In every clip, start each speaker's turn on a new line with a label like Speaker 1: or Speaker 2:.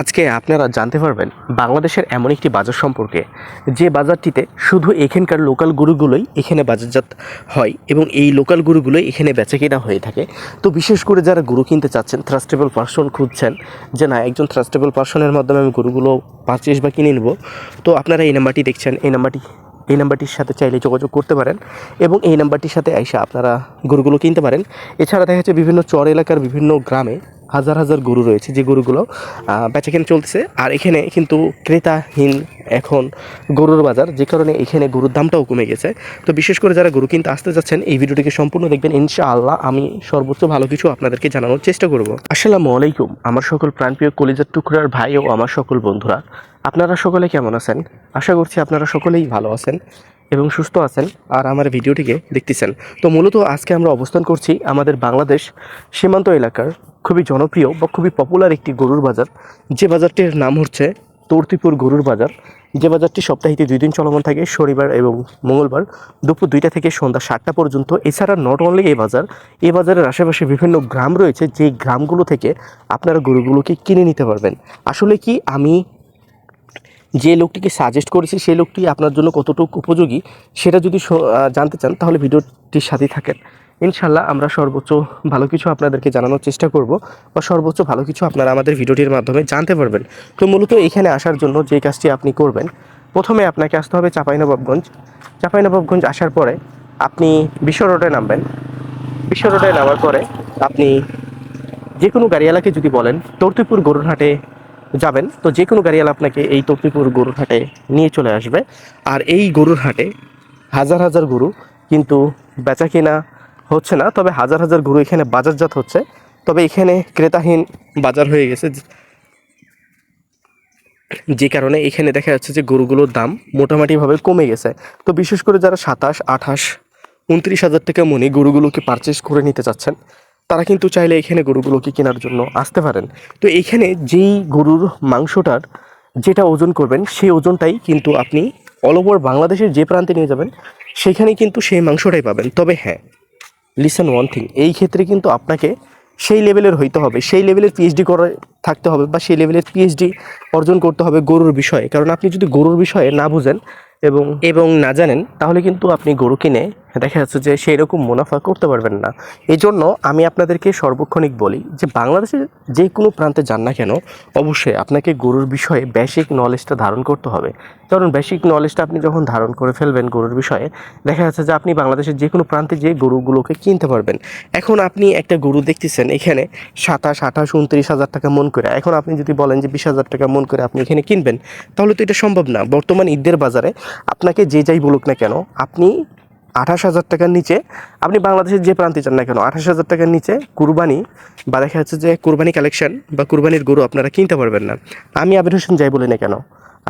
Speaker 1: আজকে আপনারা জানতে পারবেন, বাংলাদেশের এমন একটি বাজার সম্পর্কে। যে বাজারটিতে শুধু এখানকার লোকাল গরুগুলোই এখানে বাজারজাত হয় এবং এই লোকাল গরুগুলোই এখানে বেচা কেনা হয়ে থাকে। তো বিশেষ করে যারা গরু কিনতে চাচ্ছেন থ্রাস্টেবল পার্সন খুঁজছেন যে না, একজন থ্রাস্টেবল পার্সনের মাধ্যমে আমি গরুগুলো পারচেস বা কিনে নেব। তো আপনারা এই নাম্বারটি দেখছেন, এই নাম্বারটি, এই নাম্বারটির সাথে চাইলে যোগাযোগ করতে পারেন এবং এই নাম্বারটির সাথে এসে আপনারা গরুগুলো কিনতে পারেন। এছাড়া দেখা যাচ্ছে বিভিন্ন চর এলাকার বিভিন্ন গ্রামে হাজার হাজার গরু রয়েছে, যে গরুগুলো বেচাকেনা চলতেছে। আর এখানে কিন্তু ক্রেতাহীন এখন গরুর বাজার, যে কারণে এখানে গরুর দামটাও কমে গেছে। তো বিশেষ করে যারা গরু কিনতে আসতে যাচ্ছেন, এই ভিডিওটিকে সম্পূর্ণ দেখবেন। ইনশাআল্লাহ আমি সর্বোচ্চ ভালো কিছু আপনাদেরকে জানানোর চেষ্টা করব। আসসালামু আলাইকুম। আমার সকল প্রাণপ্রিয় কলিজার টুকরার ভাই ও আমার সকল বন্ধুরা, আপনারা সকলে কেমন আছেন? আশা করছি আপনারা সকলেই ভালো আছেন। এবং সুস্থ আছেন আর আমার ভিডিওটিকে দেখতেছেন। তো মূলত আজকে আমরা অবস্থান করছি আমাদের বাংলাদেশ সীমান্ত এলাকার খুবই জনপ্রিয় বা খুবই পপুলার একটি গরুর বাজার। যে বাজারটির নাম হচ্ছে তর্তিপুর গরুর বাজার। যে বাজারটি সপ্তাহে দুই দিন চলমান থাকে, শনিবার এবং মঙ্গলবার দুপুর দুইটা থেকে সন্ধ্যা সাতটা পর্যন্ত। এছাড়া নট অনলি এই বাজার, এই বাজারের আশেপাশে বিভিন্ন গ্রাম রয়েছে। যে গ্রামগুলো থেকে আপনারা গরুগুলোকে কিনে নিতে পারবেন। আসলে কি আমি যে লোকটিকে সাজেস্ট করেছি সেই লোকটি আপনার জন্য কতটুকু উপযোগী, সেটা যদি জানতে চান, তাহলে ভিডিওটির সাথেই থাকেন। ইনশাল্লাহ আমরা সর্বোচ্চ ভালো কিছু আপনাদেরকে জানানোর চেষ্টা করব বা সর্বোচ্চ ভালো কিছু আপনারা আমাদের ভিডিওটির মাধ্যমে জানতে পারবেন। তো মূলত এখানে আসার জন্য যে কাজটি আপনি করবেন, প্রথমে আপনাকে আসতে হবে চাঁপাইনবাবগঞ্জ। চাঁপাইনবাবগঞ্জ আসার পরে আপনি বিশ্ব রোডে নামবেন। বিশ্ব রোডে নামার পরে আপনি যে কোনো গাড়িওয়ালাকে যদি বলেন, তর্তিপুর গরুরহাটে যাবেন, তো যে কোনো গাড়িওয়ালা আপনাকে এই তকনিপুর গরুর হাটে নিয়ে চলে আসবে। আর এই গরুর হাটে হাজার হাজার গরু কিন্তু বেচা কেনা হচ্ছে না, তবে হাজার হাজার গরু এখানে বাজারজাত হচ্ছে। তবে এখানে ক্রেতাহীন বাজার হয়ে গেছে, যে কারণে এখানে দেখা যাচ্ছে যে গরুগুলোর দাম মোটামুটিভাবে কমে গেছে। তো বিশেষ করে যারা সাতাশ, আঠাশ, উনত্রিশ হাজার টাকা মনে গরুগুলোকে পারচেস করে নিতে চাচ্ছেন তারা কিন্তু চাইলে এখানে গরুগুলোকে কেনার জন্য আসতে পারেন। তো এইখানে যেই গরুর মাংসটার যেটা ওজন করবেন, সেই ওজনটাই কিন্তু আপনি অল ওভার বাংলাদেশের যে প্রান্তে নিয়ে যাবেন সেখানে কিন্তু সেই মাংসটাই পাবেন। তবে হ্যাঁ লিসেন ওয়ান থিং এই ক্ষেত্রে কিন্তু আপনাকে সেই লেভেলের হইতে হবে, সেই লেভেলের পিএইচডি করে থাকতে হবে বা সেই লেভেলের পিএইচডি অর্জন করতে হবে গরুর বিষয়ে। কারণ আপনি যদি গরুর বিষয়ে না বুঝেন এবং এবং না জানেন, তাহলে কিন্তু আপনি গরু কিনে দেখা যাচ্ছে যে সেই রকম মুনাফা করতে পারবেন না। এই জন্য আমি আপনাদেরকে সর্বক্ষণিক বলি যে বাংলাদেশের যে কোনো প্রান্তে যান না কেন, অবশ্যই আপনাকে গরুর বিষয়ে বেসিক নলেজটা ধারণ করতে হবে। কারণ বেসিক নলেজটা আপনি যখন ধারণ করে ফেলবেন গরুর বিষয়ে, দেখা যাচ্ছে যে আপনি বাংলাদেশের যে কোনো প্রান্তে যে গরুগুলোকে কিনতে পারবেন। এখন আপনি একটা গরু দেখতেছেন, এখানে সাতাশ, আঠাশ, উনত্রিশ হাজার টাকা মন করে। এখন আপনি যদি বলেন যে বিশ হাজার টাকা মন করে আপনি এখানে কিনবেন, তাহলে তো এটা সম্ভব না। বর্তমান ঈদের বাজারে আপনাকে যে যাই বলুক না কেন, আপনি আঠাশ হাজার টাকার নিচে, আপনি বাংলাদেশের যে প্রান্তে চান না কেন, আঠাশ হাজার টাকার নিচে কুরবানি বা দেখা যাচ্ছে যে কুরবানি কালেকশন বা কুরবানির গরু আপনারা কিনতে পারবেন না। আমি আবির হোসেন যাই বলি না কেন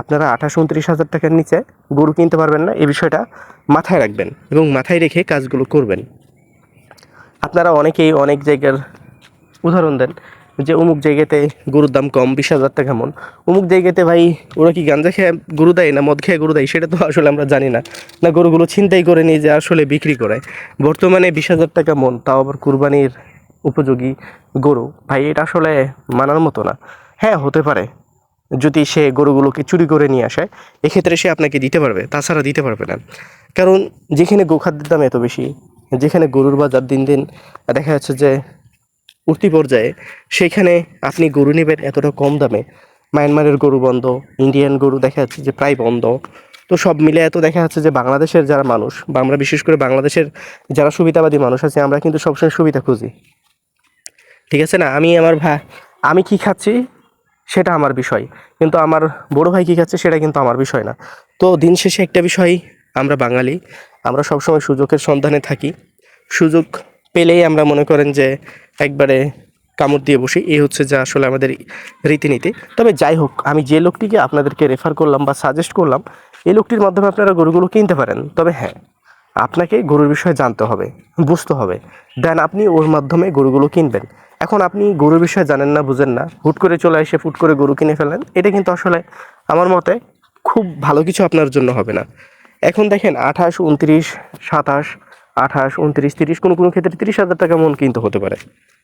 Speaker 1: আপনারা আঠাশ উনত্রিশ হাজার টাকার নিচে গরু কিনতে পারবেন না, এই বিষয়টা মাথায় রাখবেন এবং মাথায় রেখে কাজগুলো করবেন। আপনারা অনেকেই অনেক জায়গার উদাহরণ দেন যে অমুক জায়গাতে গরুর দাম কম, বিশ হাজার টাকা মন অমুক জায়গাতে ভাই ওরা কি গাঞ্জা খেয়ে গরু দেয় না, মদ খেয়ে গরু দেয়? সেটা তো আসলে আমরা জানি না। না, গরুগুলো ছিনতাই করে নিয়ে যে আসলে বিক্রি করে। বর্তমানে বিশ হাজার টাকা মন, তাও আবার কুরবানির উপযোগী গরু। ভাই, এটা আসলে মানার মতো না। হ্যাঁ হতে পারে। যদি সে গরুগুলোকে চুরি করে নিয়ে আসে, এক্ষেত্রে সে আপনাকে দিতে পারবে, তাছাড়া দিতে পারবে না। কারণ যেখানে গোখাদ্যের দাম এত বেশি, যেখানে গরুর বাজার দিন দিন দেখা যাচ্ছে যে উঠতি পর্যায়ে সেইখানে আপনি গরু নেবেন এতটা কম দামে। মায়ানমারের গরু বন্ধ, ইন্ডিয়ান গরু দেখা যাচ্ছে যে প্রায় বন্ধ। তো সব মিলে এত দেখা যাচ্ছে যে বাংলাদেশের যারা মানুষ, বা আমরা বিশেষ করে বাংলাদেশের যারা সুবিধাবাদী মানুষ আছে, আমরা কিন্তু সবসময় সুবিধা খুঁজি। ঠিক আছে না? আমি আমার ভা আমি কি খাচ্ছি? সেটা আমার বিষয়। কিন্তু আমার বড় ভাই কী খাচ্ছে সেটা কিন্তু আমার বিষয় না। তো দিন শেষে একটা বিষয় আমরা বাঙালি, আমরা সবসময় সুযোগের সন্ধানে থাকি। সুযোগ পেলেই আমরা মনে করেন যে একবারে কামড় দিয়ে বসি। এই হচ্ছে যা আসলে আমাদের রীতিনীতি। তবে যাই হোক, আমি যে লোকটিকে আপনাদেরকে রেফার করলাম বা সাজেস্ট করলাম, এই লোকটির মাধ্যমে আপনারা গরুগুলো কিনতে পারেন। তবে হ্যাঁ আপনাকে গরুর বিষয়ে জানতে হবে, বুঝতে হবে। দেন আপনি ওর মাধ্যমে গরুগুলো কিনবেন। এখন আপনি গরুর বিষয়ে জানেন না, বুঝেন না, হুট করে চলে এসে ফুট করে গরু কিনে ফেলেন, এটা কিন্তু আসলে আমার মতে খুব ভালো কিছু আপনার জন্য হবে না। এখন দেখেন আঠাশ, উনত্রিশ, সাতাশ, আঠাশ, উনত্রিশ, তিরিশ, কোনো কোনো ক্ষেত্রে তিরিশ হাজার টাকা মন কিন্তু হতে পারে,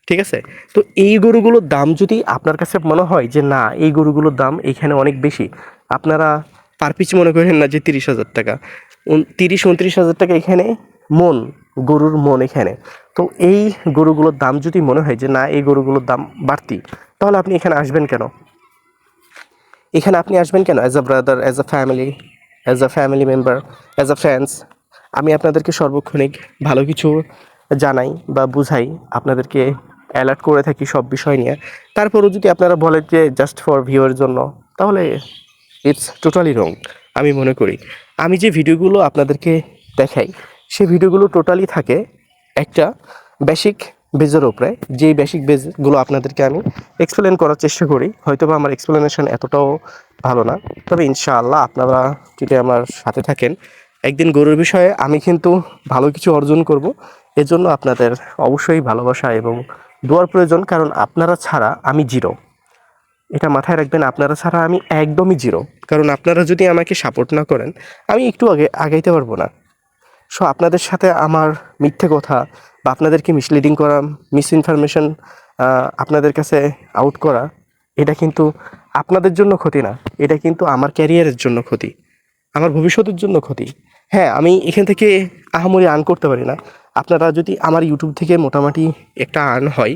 Speaker 1: ঠিক আছে? তো এই গরুগুলোর দাম যদি আপনার কাছে মনে হয় যে না, এই গরুগুলোর দাম এখানে অনেক বেশি, আপনারা পার পিছ মনে করেন না যে তিরিশ হাজার টাকা তিরিশ, উনত্রিশ হাজার টাকা এখানে মন, গরুর মন এখানে। তো এই গরুগুলোর দাম যদি মনে হয় যে না, এই গরুগুলোর দাম বাড়তি, তাহলে আপনি এখানে আসবেন কেন? এখানে আপনি আসবেন কেন? As a brother as a family as a family member as a friends আমি আপনাদেরকে সর্বক্ষণিক ভালো কিছু জানাই বা বুঝাই, আপনাদেরকে অ্যালার্ট করে থাকি সব বিষয় নিয়ে। তারপরও যদি আপনারা বলেন যে জাস্ট ফর ভিউয়ের জন্য, তাহলে ইটস টোটালি রং আমি মনে করি। আমি যে ভিডিওগুলো আপনাদেরকে দেখাই, সে ভিডিওগুলো টোটালি থাকে একটা বেসিক বেজের উপরে, যেই বেসিক বেজগুলো আপনাদেরকে আমি এক্সপ্লেন করার চেষ্টা করি হয়তো বা আমার এক্সপ্লেনেশন এতটাও ভালো না, তবে ইনশাআল্লাহ আপনারা যদি আমার সাথে থাকেন, একদিন গরুর বিষয়ে আমি কিন্তু ভালো কিছু অর্জন করব, এজন্য আপনাদের অবশ্যই ভালোবাসা এবং দোয়ার প্রয়োজন, কারণ আপনারা ছাড়া আমি জিরো এটা মাথায় রাখবেন, আপনারা ছাড়া আমি একদমই জিরো কারণ আপনারা যদি আমাকে সাপোর্ট না করেন, আমি একটু আগে, আগাইতে পারব না। সো আপনাদের সাথে আমার মিথ্যে কথা বা আপনাদেরকে মিসলিডিং করা মিস ইনফরমেশন আপনাদের কাছে আউট করা, এটা কিন্তু আপনাদের জন্য ক্ষতি না। এটা কিন্তু আমার ক্যারিয়ারের জন্য ক্ষতি, আমার ভবিষ্যতের জন্য ক্ষতি। হ্যাঁ আমি এখান থেকে আহামরি আর্ন করতে পারি না। আপনারা যদি আমার ইউটিউব থেকে মোটামুটি একটা আর্ন হয়,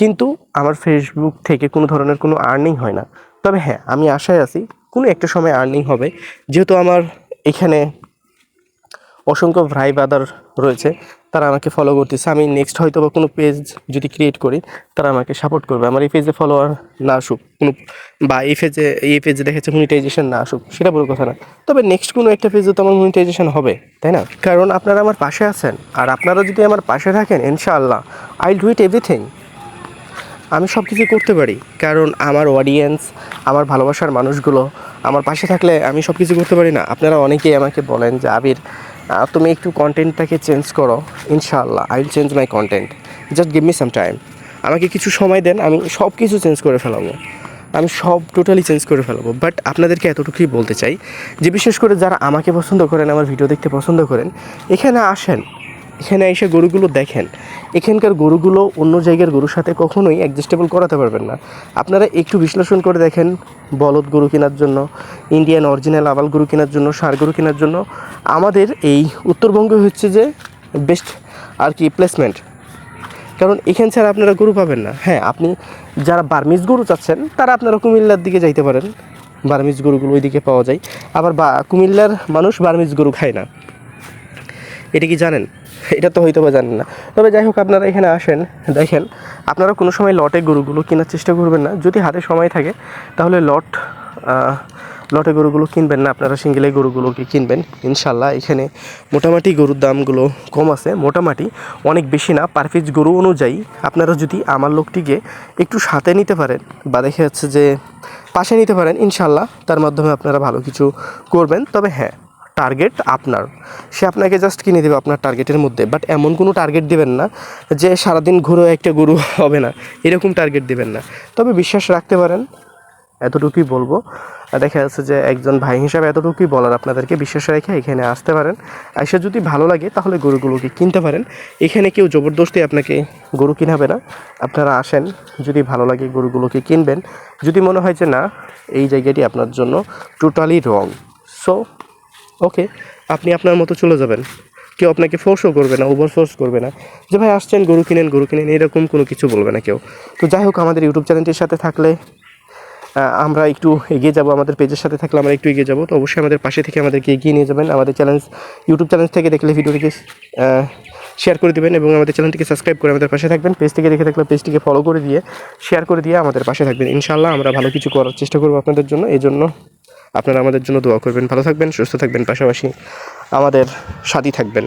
Speaker 1: কিন্তু আমার ফেসবুক থেকে কোনো ধরনের কোনো আর্নিং হয় না। তবে হ্যাঁ আমি আশায় আছি, কোনো একটা সময় আর্নিং হবে। যেহেতু আমার এখানে অসংখ্য ভাই বাদার রয়েছে, তারা আমাকে ফলো করতেছে। আমি নেক্সট হয়তো বা কোনো পেজ যদি ক্রিয়েট করি, তারা আমাকে সাপোর্ট করবে। আমার এই পেজে ফলোয়ার না আসুক, কোনো বা এই পেজে এই পেজে দেখেছে মনিটাইজেশন না আসুক, সেটা বড় কথা না। তবে নেক্সট কোনো একটা পেজে তো আমার মনিটাইজেশন হবে, তাই না? কারণ আপনারা আমার পাশে আছেন, আর আপনারা যদি আমার পাশে থাকেন, ইনশাআল্লাহ আই ডু ইট এভরিথিং আমি সব কিছু করতে পারি, কারণ আমার অডিয়েন্স আমার ভালোবাসার মানুষগুলো, আমার পাশে থাকলে আমি সব কিছু করতে পারি না। আপনারা অনেকেই আমাকে বলেন যে, আবির তুমি একটু কন্টেন্টটাকে চেঞ্জ করো, ইনশাআল্লাহ I will change my content just give me some time আমাকে কিছু সময় দেন, আমি সব কিছু চেঞ্জ করে ফেলাবো। আমি সব টোটালি চেঞ্জ করে ফেলব। বাট আপনাদেরকে এতটুকুই বলতে চাই যে, বিশেষ করে যারা আমাকে পছন্দ করেন, আমার ভিডিও দেখতে পছন্দ করেন, এখানে আসেন। এখানে এসে গরুগুলো দেখেন। এখানকার গরুগুলো অন্য জায়গার গরুর সাথে কখনোই অ্যাডজাস্টেবল করাতে পারবেন না। আপনারা একটু বিশ্লেষণ করে দেখেন বলদ গরু কেনার জন্য ইন্ডিয়ান অরিজিনাল আবাল গরু কেনার জন্য সার গরু কেনার জন্য। আমাদের এই উত্তরবঙ্গ হচ্ছে যে বেস্ট আর কি প্লেসমেন্ট কারণ এখান ছাড়া আপনারা গরু পাবেন না। হ্যাঁ আপনি যারা বার্মিজ গরু চাচ্ছেন, তারা আপনারা কুমিল্লার দিকে যাইতে পারেন। বার্মিজ গরুগুলো ওইদিকে পাওয়া যায়। আবার বা কুমিল্লার মানুষ বার্মিজ গরু খায় না। এটা কি জানেন? এটা তো হয়তো বা জানেন না। তবে যাই হোক, আপনারা এখানে আসেন, দেখেন, আপনারা কোনো সময় লটে গরুগুলো কেনার চেষ্টা করবেন না। যদি হাতে সময় থাকে, তাহলে লট লটে গরুগুলো কিনবেন না। আপনারা সিঙ্গেলে গরুগুলোকে কিনবেন। ইনশাল্লাহ এখানে মোটামুটি গরুর দামগুলো কম আছে। মোটামুটি অনেক বেশি না। পার গরু অনুযায়ী আপনারা যদি আমার লোকটিকে একটু সাথে নিতে পারেন, বা দেখা যাচ্ছে যে পাশে নিতে পারেন ইনশাল্লাহ তার মাধ্যমে আপনারা ভালো কিছু করবেন। তবে হ্যাঁ টার্গেট আপনার। সে আপনাকে জাস্ট কিনে দেবে আপনার টার্গেটের মধ্যে। বাট এমন কোনো টার্গেট দেবেন না যে সারাদিন ঘুরে একটা গরু হবে না। এরকম টার্গেট দেবেন না। তবে বিশ্বাস রাখতে পারেন, এতটুকুই বলব। দেখা যাচ্ছে যে একজন ভাই হিসাবে এতটুকুই বলার আপনাদেরকে বিশ্বাস রেখে এখানে আসতে পারেন। এসে যদি ভালো লাগে, তাহলে গরুগুলোকে কিনতে পারেন। এখানে কেউ জবরদস্তি আপনাকে গরু কিনাবে না। আপনারা আসেন, যদি ভালো লাগে গরুগুলোকে কিনবেন। যদি মনে হয় যে না, এই জায়গাটি আপনার জন্য টোটালি রং সো ওকে, আপনি আপনার মতো চলে যাবেন। কেউ আপনাকে ফোর্সও করবে না ওভার ফোর্স করবে না। যে ভাই আসছেন, গরু কিনেন গরু কিনেন, এরকম কোনো কিছু বলবে না কেউ। তো যাই হোক, আমাদের ইউটিউব চ্যানেলটির সাথে থাকলে আমরা একটু এগিয়ে যাব, আমাদের পেজের সাথে থাকলে আমরা একটু এগিয়ে যাব। তো অবশ্যই আমাদের পাশে থেকে আমাদেরকে এগিয়ে নিয়ে যাবেন। আমাদের চ্যানেল ইউটিউব চ্যানেল থেকে দেখলে ভিডিওটিকে শেয়ার করে দেবেন এবং আমাদের চ্যানেলটিকে সাবস্ক্রাইব করে আমাদের পাশে থাকবেন। পেজ থেকে দেখে থাকলে পেজটিকে ফলো করে দিয়ে শেয়ার করে দিয়ে আমাদের পাশে থাকবেন। ইনশাআল্লাহ আমরা ভালো কিছু করার চেষ্টা করব আপনাদের জন্য। এই জন্য আপনারা আমাদের জন্য দোয়া করবেন ভালো থাকবেন সুস্থ থাকবেন পাশাপাশি আমাদের সাথী থাকবেন।